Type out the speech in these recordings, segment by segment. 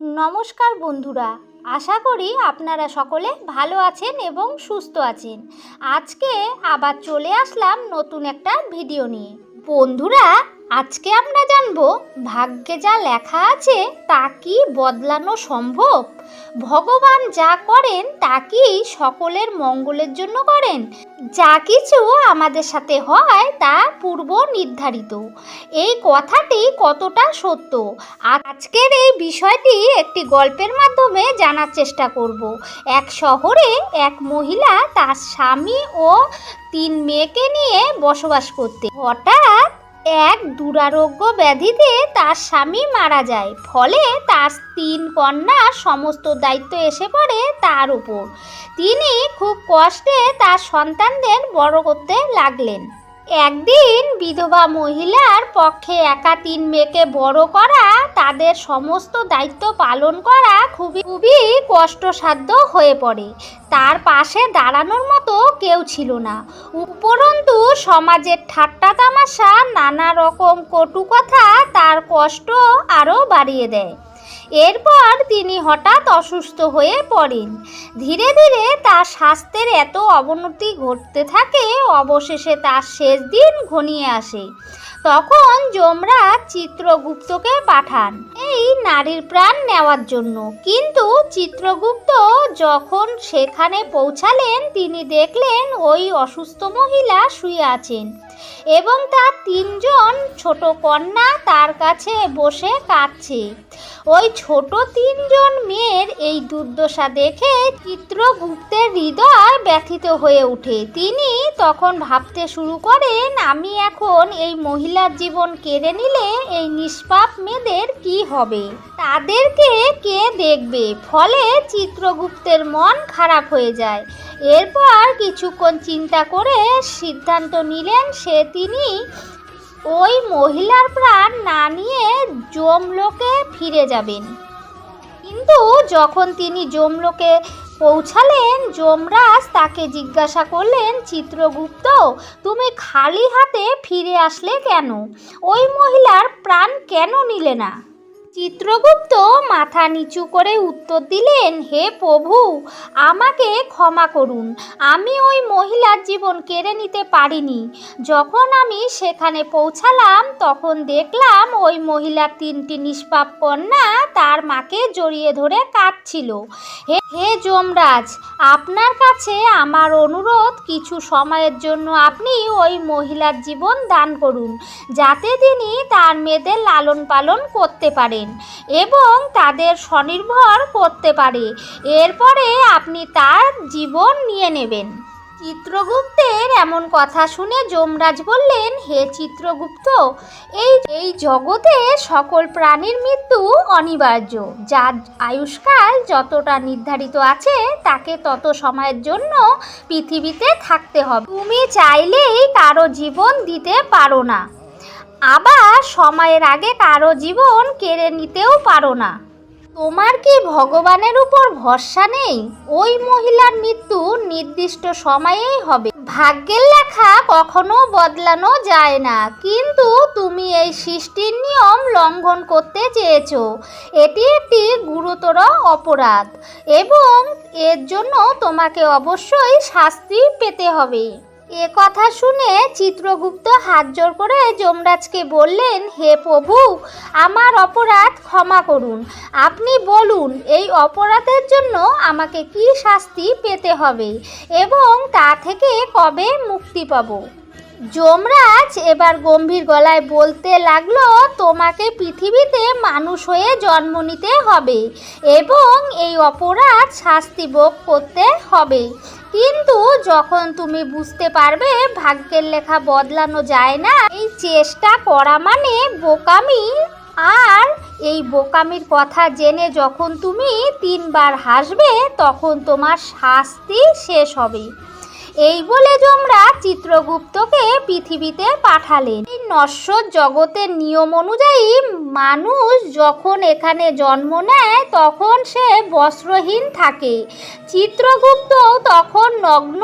নমস্কার বন্ধুরা, আশা করি আপনারা সকলে ভালো আছেন এবং সুস্থ আছেন। আজকে আবার চলে আসলাম নতুন একটা ভিডিও নিয়ে। বন্ধুরা আজকে আমরা জানব ভাগ্যে যা লেখা আছে তা কি বদলানো সম্ভব? ভগবান যা করেন, তা কি সকলের মঙ্গলের জন্য করেন? যা কিছু আমাদের সাথে হয়, তা পূর্ব নির্ধারিত। এই কথাটি কতটা সত্য? আজকের এই বিষয়টি একটি গল্পের মাধ্যমে জানার চেষ্টা করব। এক শহরে এক মহিলা তার স্বামী ও তিন মেয়েকে নিয়ে বসবাস করতে। হঠাৎ এক দুরারোগ্য ব্যাধিতে তার স্বামী মারা যায়। ফলে তার তিন কন্যা সমস্ত দায়িত্ব এসে পড়ে তার উপর। তিনি খুব কষ্টে তার সন্তানদের বড় করতে লাগলেন। একদিন বিধবা মহিলার পক্ষে একা তিন মেয়েকে বড় করা, তাদের সমস্ত দায়িত্ব পালন করা খুবই খুবই কষ্টসাধ্য হয়ে পড়ে। তার পাশে দাঁড়ানোর মতো কেউ ছিল না। উপরন্তু সমাজের ঠাট্টা তামাশা, নানা রকম কটু কথা তার কষ্ট আরও বাড়িয়ে দেয়। এরপর তিনি হঠাৎ অসুস্থ হয়ে পড়েন। ধীরে ধীরে তার স্বাস্থ্যের এত অবনতি ঘটতে থাকে, অবশেষে তার শেষ দিন ঘনিয়ে আসে। তখন যমরাজ চিত্রগুপ্তকে পাঠান এই নারীর প্রাণ নেওয়ার জন্য। কিন্তু চিত্রগুপ্ত যখন সেখানে পৌঁছালেন, তিনি দেখলেন ওই অসুস্থ মহিলা শুয়ে আছেন এবং তার তিনজন ছোট কন্যা তার কাছে বসে কাঁদছে। ওই ছোট তিনজন মেয়ের এই দুর্দশা দেখে চিত্রগুপ্তের হৃদয় ব্যথিত হয়ে ওঠে। তিনি তখন ভাবতে শুরু করেন, আমি এখন এই মহিলার জীবন কেড়ে নিলে এই নিষ্পাপ মেয়েদের কি হবে? তাদেরকে কে দেখবে? ফলে চিত্রগুপ্তের মন খারাপ হয়ে যায়। এরপর কিছুক্ষণ চিন্তা করে সিদ্ধান্ত নিলেন সে তিনি ওই মহিলার প্রাণ না নিয়ে জমলোকে ফিরে যাবেন। কিন্তু যখন তিনি জমলোকে পৌঁছালেন, যমরাজ তাকে জিজ্ঞাসা করলেন, চিত্রগুপ্ত, তুমি খালি হাতে ফিরে আসলে কেন? ওই মহিলার প্রাণ কেন নিলে না? চিত্রগুপ্ত মাথা নিচু করে উত্তর দিলেন, হে প্রভু, আমাকে ক্ষমা করুন। আমি ওই মহিলার জীবন কেড়ে নিতে পারিনি। যখন আমি সেখানে পৌঁছালাম, তখন দেখলাম ওই মহিলার তিনটি নিষ্পাপ কন্যা তার মাকে জড়িয়ে ধরে কাঁদছিল। হে হে যমরাজ, আপনার কাছে আমার অনুরোধ, কিছু সময়ের জন্য আপনি ওই মহিলার জীবন দান করুন, যাতে তিনি তার মেয়েদের লালন পালন করতে পারেন এবং তাদের স্বনির্ভর করতে পারে। এরপরে আপনি তার জীবন নিয়ে নেবেন। চিত্রগুপ্তের এমন কথা শুনে যমরাজ বললেন, হে চিত্রগুপ্ত, এই এই জগতে সকল প্রাণীর মৃত্যু অনিবার্য। যার আয়ুষ্কাল যতটা নির্ধারিত আছে, তাকে তত সময়ের জন্য পৃথিবীতে থাকতে হবে। তুমি চাইলেই কারও জীবন দিতে পারো না। আবার সময়ের আগে কারও জীবন কেড়ে নিতেও পারো না। তোমার কি ভগবানের উপর ভরসা নেই? ওই মহিলার মৃত্যু নির্দিষ্ট সময়েই হবে। ভাগ্যের লেখা কখনো বদলানো যায় না। কিন্তু তুমি এই সৃষ্টির নিয়ম লঙ্ঘন করতে চেয়েছ। এটি একটি গুরুতর অপরাধ এবং এর জন্য তোমাকে অবশ্যই শাস্তি পেতে হবে। এ কথা শুনে চিত্রগুপ্ত হাত জোর করে যমরাজকে বললেন, হে প্রভু, আমার অপরাধ ক্ষমা করুন। আপনি বলুন, এই অপরাধের জন্য আমাকে কি শাস্তি পেতে হবে এবং তা থেকে কবে মুক্তি পাবো? যমরাজ এবার গম্ভীর গলায় বলতে লাগল, তোমাকে পৃথিবীতে মানুষ হয়ে জন্ম নিতে হবে এবং এই অপরাধ শাস্তি ভোগ করতে হবে। কিন্তু যখন তুমি বুঝতে পারবে ভাগ্যের লেখা বদলানো যায় না, এই চেষ্টা করা মানে বোকামি। আর এই বোকামির কথা জেনে যখন তুমি তিনবার হাসবে, তখন তোমার শাস্তি শেষ হবে এই বলে যমরা চিত্রগুপ্তকে পৃথিবীতে পাঠালেন। এই নশ্বর জগতের নিয়ম অনুযায়ী মানুষ যখন এখানে জন্ম নেয়, তখন সে বস্ত্রহীন থাকে। চিত্রগুপ্ত তখন নগ্ন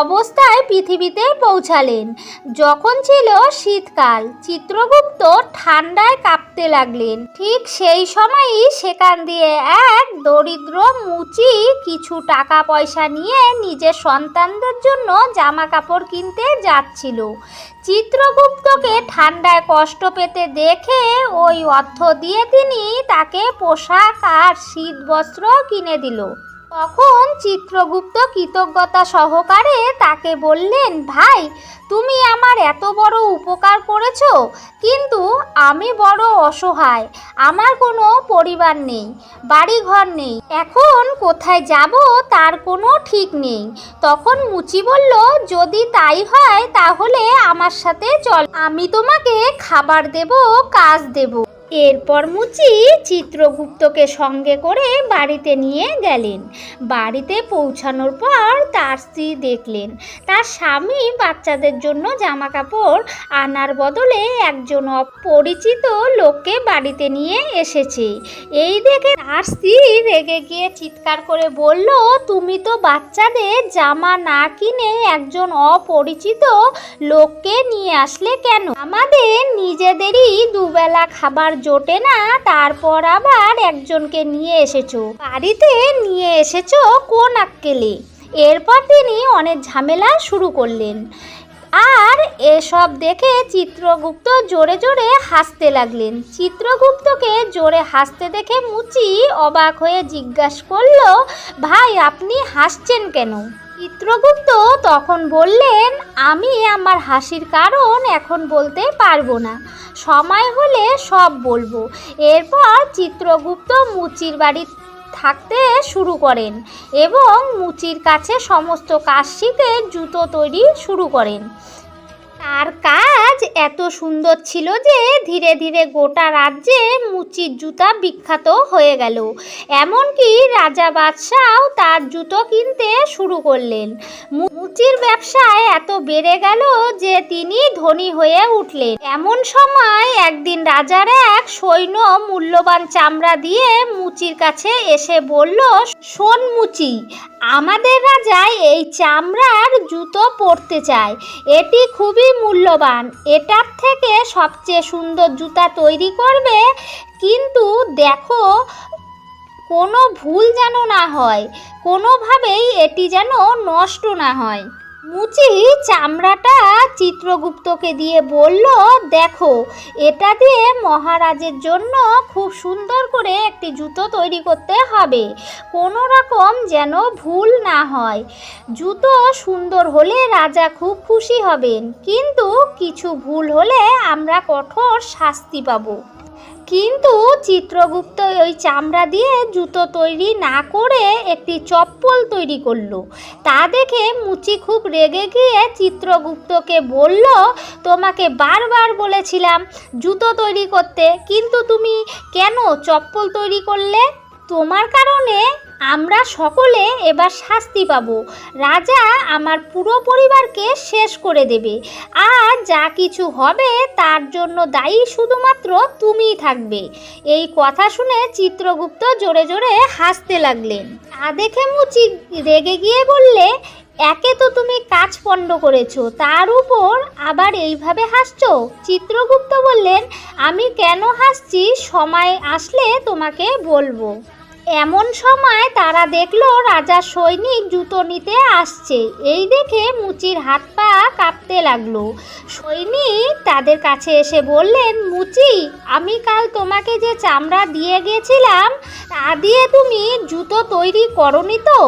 অবস্থায় পৃথিবীতে পৌঁছালেন। যখন ছিল শীতকাল, চিত্রগুপ্ত ঠান্ডায় কাঁপতে লাগলেন। ঠিক সেই সময়ই সেখান দিয়ে এক দরিদ্র মুচি কিছু টাকা পয়সা নিয়ে নিজের সন্তানদের জন্য জামা কাপড় কিনতে যাচ্ছিল। চিত্রগুপ্তকে ঠান্ডায় কষ্ট পেতে দেখে ওই অর্থ দিয়ে তিনি তাকে পোশাক আর শীত বস্ত্র কিনে দিল। তখন চিত্রগুপ্ত কৃতজ্ঞতা সহকারে তাকে বললেন, ভাই, তুমি আমার এত বড় উপকার করেছ, কিন্তু আমি বড় অসহায়। আমার কোনো পরিবার নেই, বাড়িঘর নেই। এখন কোথায় যাব তার কোনো ঠিক নেই। তখন মুচি বলল, যদি তাই হয়, তাহলে আমার সাথে চল। আমি তোমাকে খাবার দেব, কাজ দেব। এরপর মুচি চিত্রগুপ্তকে সঙ্গে করে বাড়িতে নিয়ে গেলেন। বাড়িতে পৌঁছানোর পর তার স্ত্রী দেখলেন, তার স্বামী বাচ্চাদের জন্য জামা কাপড় আনার বদলে একজন অপরিচিত লোককে বাড়িতে নিয়ে এসেছে। এই দেখে তার স্ত্রী রেগে গিয়ে চিৎকার করে বলল, তুমি তো বাচ্চাদের জামা না কিনে একজন অপরিচিত লোককে নিয়ে আসলে কেন? আমাদের নিজেদেরই দুবেলা খাবার জোটে না, তারপর আবার একজনকে নিয়ে এসেছ। বাড়িতে নিয়ে এসেছ কোন আক্কেলে? এরপর তিনি অনেক ঝামেলা শুরু করলেন। আর এসব দেখে চিত্রগুপ্ত জোরে জোরে হাসতে লাগলেন। চিত্রগুপ্তকে জোরে হাসতে দেখে মুচি অবাক হয়ে জিজ্ঞাসা করল, ভাই, আপনি হাসছেন কেন? চিত্রগুপ্ত তখন বললেন, আমি আমার হাসির কারণ এখন বলতে পারব না। সময় হলে সব বলব। এরপর চিত্রগুপ্ত মুচির বাড়ি থাকতে শুরু করেন এবং মুচির কাছে সমস্ত কাশিতে জুতো তৈরি শুরু করেন। তার কাজ এত সুন্দর ছিল যে ধীরে ধীরে গোটা রাজ্যে মুচির জুতা বিখ্যাত হয়ে গেল। এমনকি রাজা বাদশাহ তার জুতো কিনতে শুরু করলেন। মুচির ব্যবসায় এত বেড়ে গেল যে তিনি ধনী হয়ে উঠলেন। এমন সময় একদিন রাজার এক সৈন্য মূল্যবান চামড়া দিয়ে মুচির কাছে এসে বলল, শোন মুচি আমাদের রাজা এই চামড়ার জুতো পরতে চায়। এটি খুবই মূল্যবান। এটার থেকে সবচেয়ে সুন্দর জুতা তৈরি করবে। কিন্তু দেখো, কোনো ভুল যেন না হয়। কোনোভাবেই এটি যেন নষ্ট না হয়। মুচি চামড়াটা চিত্রগুপ্তকে দিয়ে বলল, দেখো, এটা দিয়ে মহারাজের জন্য খুব সুন্দর করে একটি জুতো তৈরি করতে হবে। কোনো রকম যেন ভুল না হয়। জুতো সুন্দর হলে রাজা খুব খুশি হবেন। কিন্তু কিছু ভুল হলে আমরা কঠোর শাস্তি পাবো। কিন্তু চিত্রগুপ্ত ওই চামড়া দিয়ে জুতো তৈরি না করে একটি চপ্পল তৈরি করল। তা দেখে মুচি খুব রেগে গিয়ে চিত্রগুপ্তকে বলল, তোমাকে বারবার বলেছিলাম জুতো তৈরি করতে, কিন্তু তুমি কেন চপ্পল তৈরি করলে? তোমার কারণে আমরা সকলে এবার শাস্তি পাব। রাজা আমার পুরো পরিবারকে শেষ করে দেবে। আর যা কিছু হবে তার জন্য দায়ী শুধুমাত্র তুমিই থাকবে। এই কথা শুনে চিত্রগুপ্ত জোরে জোরে হাসতে লাগলেন। তা দেখে মুচি রেগে গিয়ে বললে, একে তো তুমি কাজ পণ্ড করেছ, তার উপর আবার এইভাবে হাসছো? চিত্রগুপ্ত বললেন, আমি কেন হাসছি? সময় আসলে তোমাকে বলব। এমন সময় তারা দেখল রাজা সৈনিক জুতো নিতে আসছে। এই দেখে মুচির হাত পা কাঁপতে লাগল। সৈনিক তাদের কাছে এসে বললেন, মুচি, আমি কাল তোমাকে যে চামড়া দিয়ে গেছিলাম, তা দিয়ে তুমি জুতো তৈরি করনি তো?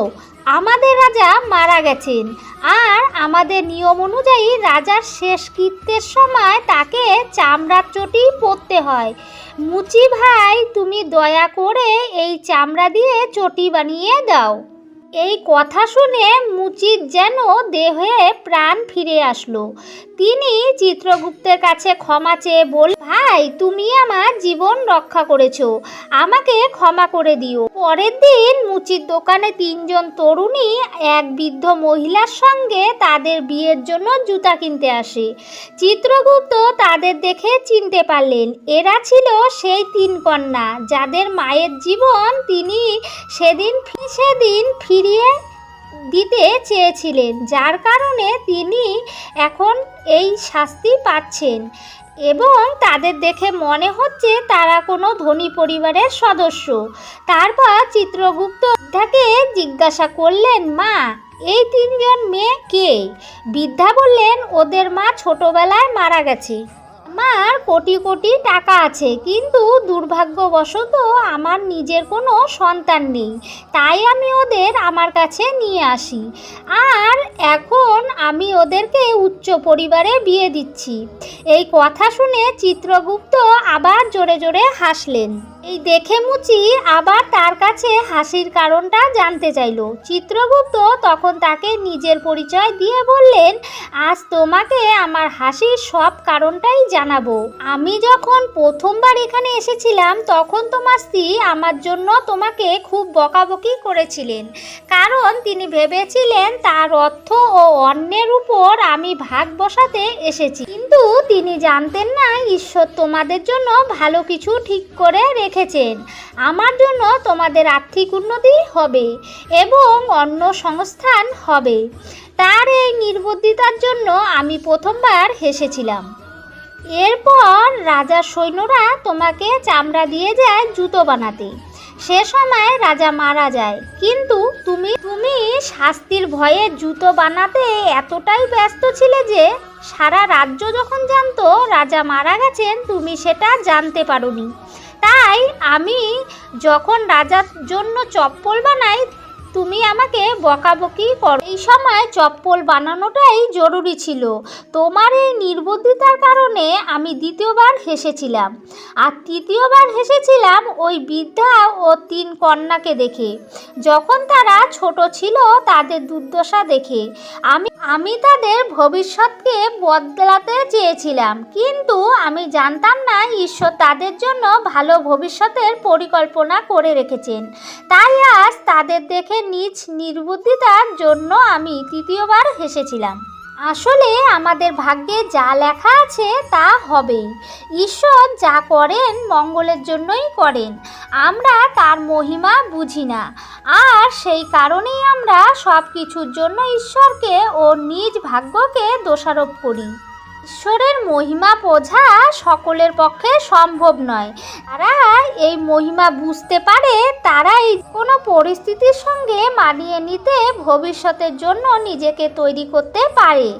আমাদের রাজা মারা গেছেন। আর আমাদের নিয়ম অনুযায়ী রাজার শেষ শেষকৃত্যের সময় তাকে চামড়ার চটি পরতে হয়। মুচি ভাই, তুমি দয়া করে এই চামড়া দিয়ে চটি বানিয়ে দাও। এই কথা শুনে মুচির যেন দেহে প্রাণ ফিরে আসলো। তিনি চিত্রগুপ্তের কাছে ক্ষমা চেয়ে বল ভাই, তুমি আমার জীবন রক্ষা করেছ। আমাকে ক্ষমা করে দিও। পরের দিন মুচির দোকানে তিনজন তরুণী এক বৃদ্ধ মহিলার সঙ্গে তাদের বিয়ের জন্য জুতা কিনতে আসে। চিত্রগুপ্ত তাদের দেখে চিনতে পারলেন, এরা ছিল সেই তিন কন্যা, যাদের মায়ের জীবন তিনি সেদিন সেদিন ফিরিয়ে দিতে চেয়েছিলেন, যার কারণে তিনি এখন এই শাস্তি পাচ্ছেন। এবং তাদের দেখে মনে হচ্ছে তারা কোনো ধনী পরিবারের সদস্য। তারপর চিত্রগুপ্ত বৃদ্ধাকে জিজ্ঞাসা করলেন, মা, এই তিনজন মেয়ে কে? বৃদ্ধা বললেন, ওদের মা ছোটবেলায় মারা গেছে। আমার কোটি কোটি টাকা আছে, কিন্তু দুর্ভাগ্যবশত আমার নিজের কোনো সন্তান নেই। তাই আমি ওদের আমার কাছে নিয়ে আসি। আর এখন আমি ওদেরকে উচ্চ পরিবারে বিয়ে দিচ্ছি। এই কথা শুনে চিত্রগুপ্ত আবার জোরে জোরে হাসলেন। এই দেখে মুচি আবার তার কাছে হাসির কারণটা জানতে চাইল। চিত্রগুপ্ত তখন তাকে নিজের পরিচয় দিয়ে বললেন, আজ তোমাকে আমার হাসির সব কারণটাই জানাব। আমি যখন প্রথমবার এখানে এসেছিলাম, তখন তোমার স্ত্রী আমার জন্য তোমাকে খুব বকাবকি করেছিলেন। কারণ তিনি ভেবেছিলেন তার অর্থ ও অন্যের উপর আমি ভাগ বসাতে এসেছি। কিন্তু তিনি জানতেন না, ঈশ্বর তোমাদের জন্য ভালো কিছু ঠিক করে রেখেছেন আমার জন্য তোমাদের আর্থিক উন্নতি হবে এবং অন্য সংস্থান হবে। তার এই নির্বুদ্ধিতার জন্য আমি প্রথমবার হেসেছিলাম। এরপর রাজার সৈন্যরা তোমাকে চামড়া দিয়ে যায় জুতো বানাতে। সে সময় রাজা মারা যায়। কিন্তু তুমি তুমি শাস্তির ভয়ে জুতো বানাতে এতটাই ব্যস্ত ছিলে যে সারা রাজ্য যখন জানতো রাজা মারা গেছেন, তুমি সেটা জানতে পারোনি। তাই আমি যখন রাজার জন্য চপ্পল বানাই তুমি আমাকে বকাবকি করো। এই সময় চপ্পল বানানোটাই জরুরি ছিল। তোমার এই নির্বুদ্ধিতার কারণে আমি দ্বিতীয়বার হেসেছিলাম। আর তৃতীয়বার হেসেছিলাম ওই বৃদ্ধা ও তিন কন্যাকে দেখে। যখন তারা ছোট ছিল, তাদের দুর্দশা দেখে। আমি আমি তাদের ভবিষ্যৎকে বদলাতে চেয়েছিলাম। কিন্তু আমি জানতাম না ঈশ্বর তাদের জন্য ভালো ভবিষ্যতের পরিকল্পনা করে রেখেছেন। তাই আজ তাদের দেখে নিজ নির্বুদ্ধিতার জন্য আমি তৃতীয়বার হেসেছিলাম। আসলে আমাদের ভাগ্যে যা লেখা আছে তা হবেই ঈশ্বর যা করেন মঙ্গলের জন্যই করেন। আমরা তার মহিমা বুঝি না। আর সেই কারণেই আমরা সব কিছুর জন্য ঈশ্বরকে ও নিজ ভাগ্যকে দোষারোপ করি। ঈশ্বরের মহিমা বোঝা সকলের পক্ষে সম্ভব নয়। তারা এই মহিমা বুঝতে পারে, তারাই কোনো পরিস্থিতির সঙ্গে মানিয়ে নিতে ভবিষ্যতের জন্য নিজেকে তৈরি করতে পারে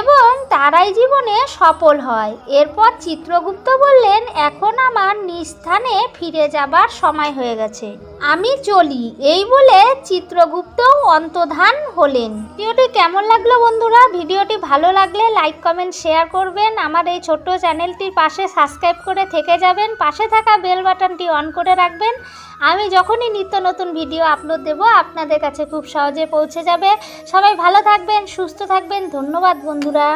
এবং তারাই জীবনে সফল হয়। এরপর চিত্রগুপ্ত বললেন, এখন আমার নিজ স্থানে ফিরে যাবার সময় হয়ে গেছে। আমি চলি। এই বলে চিত্রগুপ্ত অন্তধান হলেন। ভিডিওটি কেমন লাগল বন্ধুরা? ভিডিওটি ভালো লাগলে লাইক, কমেন্ট, শেয়ার করবেন। আমার এই ছোট্ট চ্যানেলটির পাশে সাবস্ক্রাইব করে থেকে যাবেন। পাশে থাকা বেল বাটনটি অন করে রাখবেন। আমি যখনই নিত্য নতুন ভিডিও আপলোড দেব, আপনাদের কাছে খুব সহজে পৌঁছে যাবে। সবাই ভালো থাকবেন, সুস্থ থাকবেন। ধন্যবাদ বন্ধুরা।